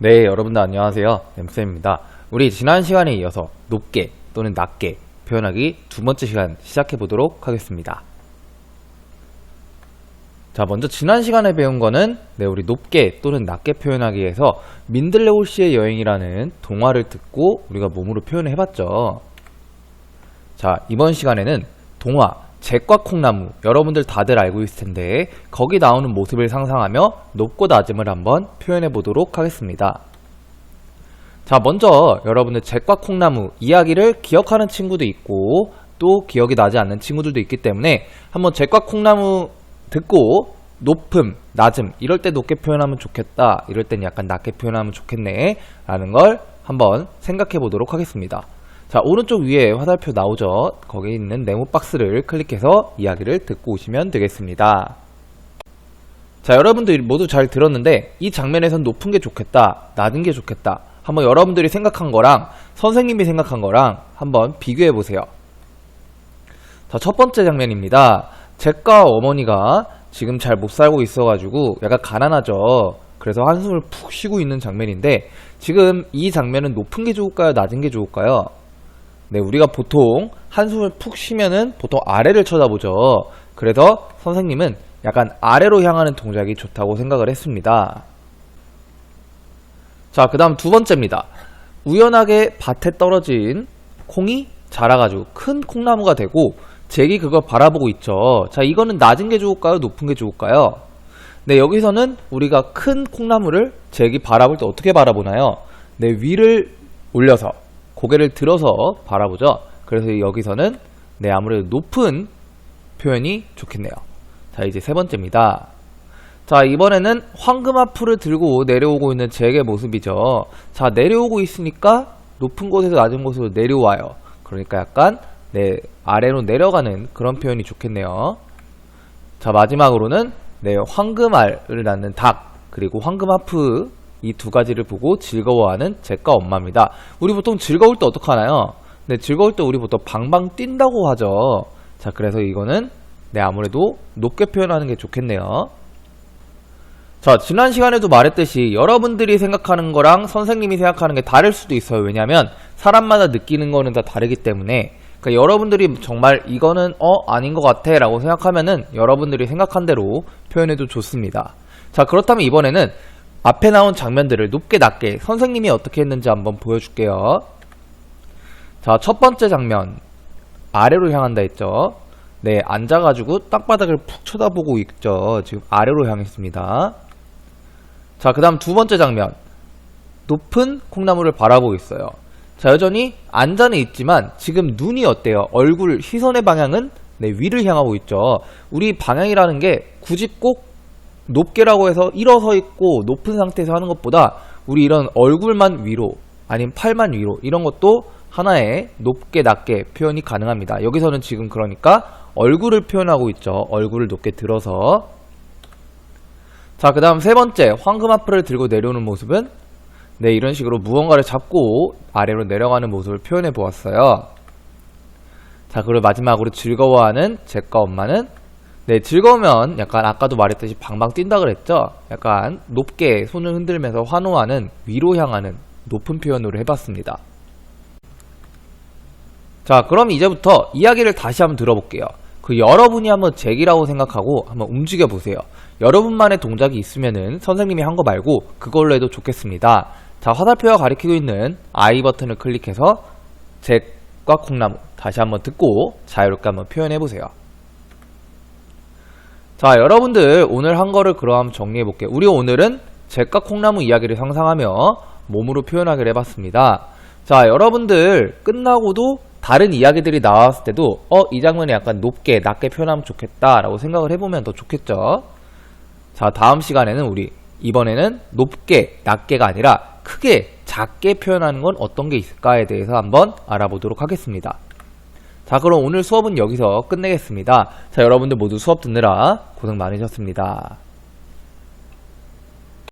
네, 여러분들 안녕하세요. 엠쌤입니다. 우리 지난 시간에 이어서 높게 또는 낮게 표현하기 두 번째 시간 시작해 보도록 하겠습니다. 자, 먼저 지난 시간에 배운 거는 네, 우리 높게 또는 낮게 표현하기에서 민들레 홀 씨의 여행이라는 동화를 듣고 우리가 몸으로 표현을 해봤죠. 자, 이번 시간에는 동화 잭과 콩나무 여러분들 다들 알고 있을 텐데 거기 나오는 모습을 상상하며 높고 낮음을 한번 표현해 보도록 하겠습니다. 자, 먼저 여러분들 잭과 콩나무 이야기를 기억하는 친구도 있고 또 기억이 나지 않는 친구들도 있기 때문에 한번 잭과 콩나무 듣고 높음, 낮음 이럴 때 높게 표현하면 좋겠다 이럴 땐 약간 낮게 표현하면 좋겠네 라는 걸 한번 생각해 보도록 하겠습니다. 자 오른쪽 위에 화살표 나오죠? 거기에 있는 네모 박스를 클릭해서 이야기를 듣고 오시면 되겠습니다. 자 여러분들이 모두 잘 들었는데 이 장면에선 높은 게 좋겠다 낮은 게 좋겠다 한번 여러분들이 생각한 거랑 선생님이 생각한 거랑 한번 비교해 보세요. 자 첫 번째 장면입니다. 잭과 어머니가 지금 잘 못 살고 있어가지고 약간 가난하죠. 그래서 한숨을 푹 쉬고 있는 장면인데 지금 이 장면은 높은 게 좋을까요? 낮은 게 좋을까요 네, 우리가 보통 한숨을 푹 쉬면은 보통 아래를 쳐다보죠. 그래서 선생님은 약간 아래로 향하는 동작이 좋다고 생각을 했습니다. 자, 그 다음 두 번째입니다. 우연하게 밭에 떨어진 콩이 자라가지고 큰 콩나무가 되고 잭이 그걸 바라보고 있죠. 자, 이거는 낮은 게 좋을까요? 높은 게 좋을까요? 네, 여기서는 우리가 큰 콩나무를 잭이 바라볼 때 어떻게 바라보나요? 네, 위를 올려서 고개를 들어서 바라보죠. 그래서 여기서는 네 아무래도 높은 표현이 좋겠네요. 자 이제 세 번째입니다. 자 이번에는 황금 앞을 들고 내려오고 있는 잭의 모습이죠. 자 내려오고 있으니까 높은 곳에서 낮은 곳으로 내려와요. 그러니까 약간 네 아래로 내려가는 그런 표현이 좋겠네요. 자 마지막으로는 네 황금알을 낳는 닭 그리고 황금 하프 이 두 가지를 보고 즐거워하는 잭과 엄마입니다. 우리 보통 즐거울 때 어떡하나요? 네, 즐거울 때 우리 보통 방방 뛴다고 하죠. 자, 그래서 이거는 네, 아무래도 높게 표현하는 게 좋겠네요. 자, 지난 시간에도 말했듯이 여러분들이 생각하는 거랑 선생님이 생각하는 게 다를 수도 있어요. 왜냐면 사람마다 느끼는 거는 다 다르기 때문에 그러니까 여러분들이 정말 이거는 어 아닌 것 같아 라고 생각하면은 여러분들이 생각한 대로 표현해도 좋습니다. 자, 그렇다면 이번에는 앞에 나온 장면들을 높게 낮게 선생님이 어떻게 했는지 한번 보여줄게요. 자, 첫 번째 장면. 아래로 향한다 했죠. 네, 앉아가지고 땅바닥을 푹 쳐다보고 있죠. 지금 아래로 향했습니다. 자, 그 다음 두 번째 장면. 높은 콩나무를 바라보고 있어요. 자, 여전히 앉아는 있지만 지금 눈이 어때요? 얼굴, 시선의 방향은 네, 위를 향하고 있죠. 우리 방향이라는 게 굳이 꼭 높게라고 해서 일어서 있고 높은 상태에서 하는 것보다 우리 이런 얼굴만 위로 아니면 팔만 위로 이런 것도 하나의 높게 낮게 표현이 가능합니다. 여기서는 지금 그러니까 얼굴을 표현하고 있죠. 얼굴을 높게 들어서 자, 그 다음 세 번째 황금 앞을 들고 내려오는 모습은 네, 이런 식으로 무언가를 잡고 아래로 내려가는 모습을 표현해 보았어요. 자, 그리고 마지막으로 즐거워하는 잭과 엄마는 네, 즐거우면 약간 아까도 말했듯이 방방 뛴다 그랬죠? 약간 높게 손을 흔들면서 환호하는 위로 향하는 높은 표현으로 해봤습니다. 자, 그럼 이제부터 이야기를 다시 한번 들어볼게요. 그 여러분이 한번 잭이라고 생각하고 한번 움직여 보세요. 여러분만의 동작이 있으면은 선생님이 한 거 말고 그걸로 해도 좋겠습니다. 자, 화살표가 가리키고 있는 I 버튼을 클릭해서 잭과 콩나무 다시 한번 듣고 자유롭게 한번 표현해 보세요. 자, 여러분들 오늘 한 거를 그럼 정리해 볼게요. 우리 오늘은 잭과 콩나무 이야기를 상상하며 몸으로 표현하기를 해봤습니다. 자, 여러분들 끝나고도 다른 이야기들이 나왔을 때도 어, 이 장면에 약간 높게, 낮게 표현하면 좋겠다 라고 생각을 해보면 더 좋겠죠. 자, 다음 시간에는 우리 이번에는 높게, 낮게가 아니라 크게, 작게 표현하는 건 어떤 게 있을까에 대해서 한번 알아보도록 하겠습니다. 자, 그럼 오늘 수업은 여기서 끝내겠습니다. 자, 여러분들 모두 수업 듣느라 고생 많으셨습니다.